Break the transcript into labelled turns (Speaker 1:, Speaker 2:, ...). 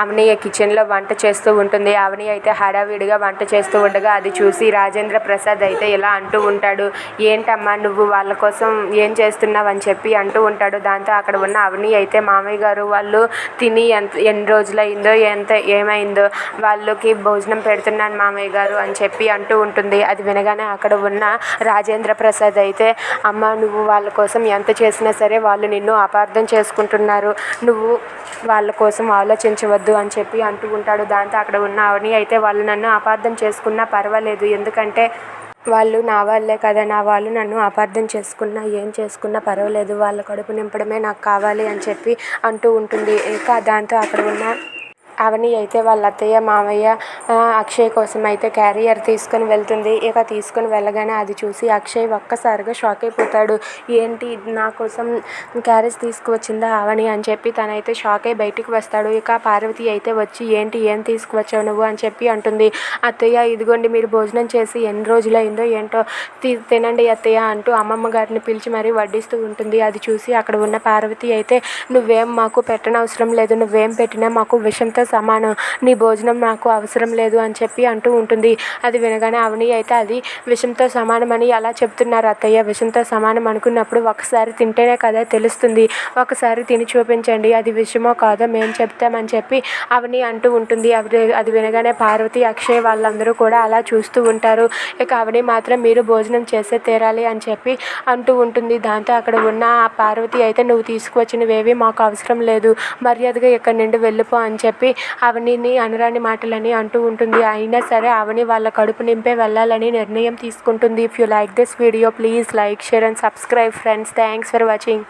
Speaker 1: అవని కిచెన్లో వంట చేస్తూ ఉంటుంది. అవని అయితే హడావిడిగా వంట చేస్తూ ఉండగా అది చూసి రాజేంద్ర ప్రసాద్ అయితే ఇలా అంటూ ఉంటాడు. ఏంటమ్మా నువ్వు వాళ్ళ కోసం ఏం చేస్తున్నావు? అని చెప్పి అంటూ ఉంటాడు. దాంతో అక్కడ ఉన్న అవని అయితే మామయ్య గారు వాళ్ళు తిని ఎంత ఎన్ని రోజులైందో ఎంత ఏమైందో వాళ్ళకి భోజనం పెడుతున్నాను మామయ్య గారు అని చెప్పి అంటూ ఉంటుంది. అది వినగానే అక్కడ ఉన్న రాజేంద్ర ప్రసాద్ అయితే అమ్మ నువ్వు వాళ్ళ కోసం ఎంత చేసినా సరే వాళ్ళు నిన్ను అపార్థం చేసుకుంటున్నారు. నువ్వు వాళ్ళ కోసం ఆలోచించవద్దు. అని చెప్పి అంటూ ఉంటాడు. దాంతో అక్కడ ఉన్న అవని అయితే వాళ్ళు నన్ను అపార్థం చేసుకున్నా పర్వాలేదు. ఎందుకంటే వాళ్ళు నా వాళ్ళే కదా నా వాళ్ళు నన్ను అపార్థం చేసుకున్నా ఏం చేసుకున్నా పర్వాలేదు. వాళ్ళ కడుపు నింపడమే నాకు కావాలి అని చెప్పి అంటూ ఉంటుంది. ఇక దాంతో అక్కడ ఉన్న అవని అయితే వాళ్ళ అత్తయ్య మామయ్య అక్షయ్ కోసం అయితే క్యారియర్ తీసుకొని వెళ్తుంది. ఇక తీసుకొని వెళ్ళగానే అది చూసి అక్షయ్ ఒక్కసారిగా షాక్ అయిపోతాడు. ఏంటి నా కోసం క్యారేజ్ తీసుకువచ్చిందా అవని? అని చెప్పి తనైతే షాక్ అయి బయటికి వస్తాడు. ఇక పార్వతి అయితే వచ్చి ఏంటి ఏం తీసుకువచ్చావు నువ్వు? అని చెప్పి అంటుంది. అత్తయ్య ఇదిగోండి మీరు భోజనం చేసి ఎన్ని రోజులైందో ఏంటో తి- తినండి అత్తయ్య అంటూ అమ్మమ్మ గారిని పిలిచి మరీ వడ్డిస్తూ ఉంటుంది. అది చూసి అక్కడ ఉన్న పార్వతి అయితే నువ్వేం మాకు పెట్టనవసరం లేదు. నువ్వేం పెట్టినా మాకు విషంతో సమానం నీ భోజనం నాకు అవసరం లేదు అని చెప్పి అంటూ ఉంటుంది. అది వినగానే అవని అయితే అది విషంతో సమానమని అలా చెప్తున్నారు అత్తయ్య. విషంతో సమానం అనుకున్నప్పుడు ఒకసారి తింటేనే కదా తెలుస్తుంది. ఒకసారి తిని చూపించండి. అది విషమో కాదో మేము చెప్తామని చెప్పి అవని అంటూ ఉంటుంది. అవి అది వినగానే పార్వతి అక్షయ్ వాళ్ళందరూ కూడా అలా చూస్తూ ఉంటారు. ఇక అవని మాత్రం మీరు భోజనం చేసే తీరాలి అని చెప్పి అంటూ ఉంటుంది. దాంతో అక్కడ ఉన్న ఆ పార్వతి అయితే నువ్వు తీసుకువచ్చినవేవి మాకు అవసరం లేదు. మర్యాదగా ఇక్కడి నుండి వెళ్ళిపో అని చెప్పి అవనిని అనురాని మాటలని అంటూ ఉంటుంది. అయినా సరే అవని వాళ్ళ కడుపు నింపే వెళ్ళాలని నిర్ణయం తీసుకుంటుంది. If you like this video please like share and subscribe friends thanks for watching